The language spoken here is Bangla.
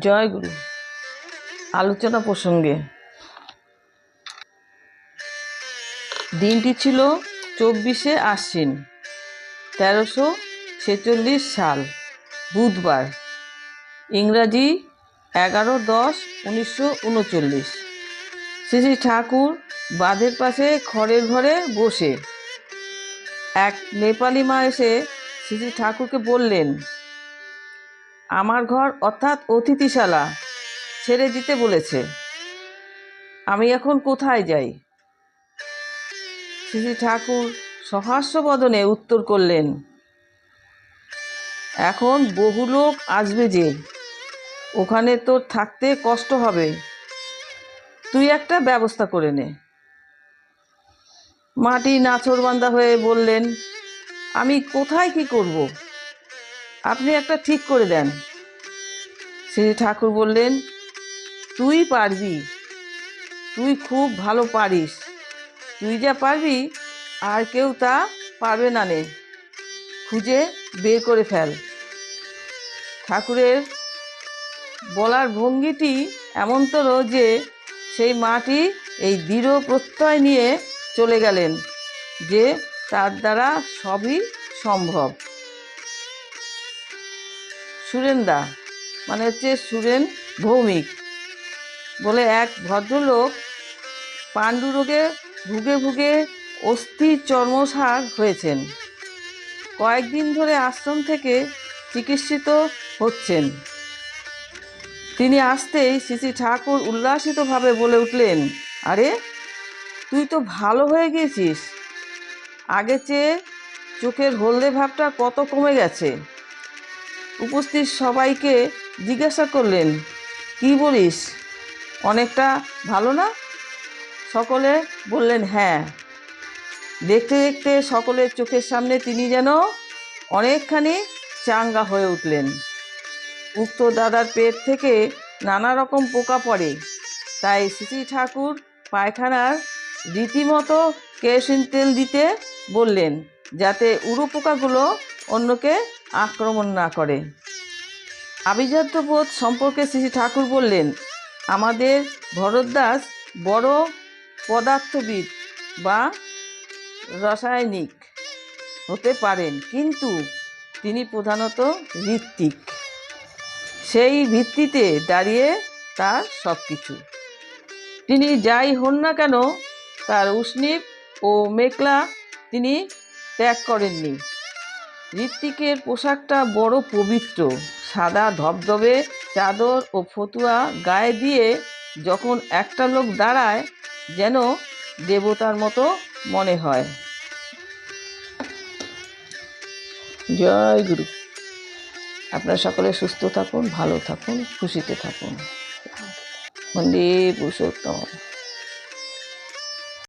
জয় গুরু। আলোচনা প্রসঙ্গে। দিনটি ছিল চব্বিশে আশ্বিন, তেরোশো ছেচল্লিশ সাল, বুধবার। ইংরাজি এগারো দশ উনিশশো উনচল্লিশ। শ্রী শ্রী ঠাকুর বাঁধের পাশে খড়ের ঘরে বসে। এক নেপালি মা এসে শ্রী শ্রী ঠাকুরকে বললেন আমার ঘর অর্থাৎ অতিথিশালা ছেড়ে দিতে বলেছে। আমি এখন কোথায় যাই? শ্রী ঠাকুর সহাস্য বদনে উত্তর করলেন, এখন বহু লোক আসবে যে, ওখানে তোর থাকতে কষ্ট হবে। তুই একটা ব্যবস্থা করে নে। মাটি নাছরবান্দা হয়ে বললেন, আমি কোথায় কি করব? আপনি একটা ঠিক করে দেন। শ্রী ঠাকুর বললেন, তুই পারবি। তুই খুব ভালো পারিস। তুই যা পারবি, আর কেউ তা পারবে না নে। খুঁজে বের করে ফেল। ঠাকুরের বলার ভঙ্গিটি এমনতর যে সেই মাটি এই দৃঢ় প্রত্যয় নিয়ে চলে গেলেন, যে তার দ্বারা সবই সম্ভব। সুরেন্দা। মানে হচ্ছে সুরেন ভৌমিক। বলে এক ভদ্রলোক পাণ্ডু রোগে ভুগে ভুগে অস্থি চর্মসার হয়েছেন। কয়েকদিন ধরে আশ্রম থেকে চিকিৎসিত হচ্ছেন। তিনি আসতেই শ্রী ঠাকুর উল্লাসিতভাবে বলে উঠলেন, আরে, তুই তো ভালো হয়ে গেছিস। আগে চেয়ে চোখের হলদে ভাবটা কত কমে গেছে। উপস্থিত সবাইকে জিজ্ঞাসা করলেন, কি বলিস? অনেকটা ভালো না? সকলে বললেন হ্যাঁ। দেখতে দেখতে সকলের চোখের সামনে তিনি যেন অনেকখানি চাঙ্গা হয়ে উঠলেন। উক্ত দাদার পেট থেকে নানা রকম পোকা পড়ে। তাই শ্রী ঠাকুর পায়খানার রীতিমতো কেরোসিন তেল দিতে বললেন, যাতে উড়ো পোকাগুলো অন্যকে আক্রমণ না করে। আভিজাত্য বোধ সম্পর্কে শ্রী ঠাকুর বললেন, আমাদের ভরদ্দাস বড় পদার্থবিদ বা রাসায়নিক হতে পারেন, কিন্তু তিনি প্রধানত ঋত্বিক। সেই ভিত্তিতে দাঁড়িয়ে তার সব কিছু তিনি যাই হন না কেন, তার উষ্ণীপ ও মেঘলা তিনি ত্যাগ করেননি। ঋত্বিকের পোশাকটা বড় পবিত্র। সাদা ধবধবে চাদর ও ফতুয়া গায়ে দিয়ে যখন একটা লোক দাঁড়ায়, যেন দেবতার মতো মনে হয়। জয় গুরু। আপনারা সকলে সুস্থ থাকুন, ভালো থাকুন, খুশিতে থাকুন। বন্দে পুরুষোত্তম।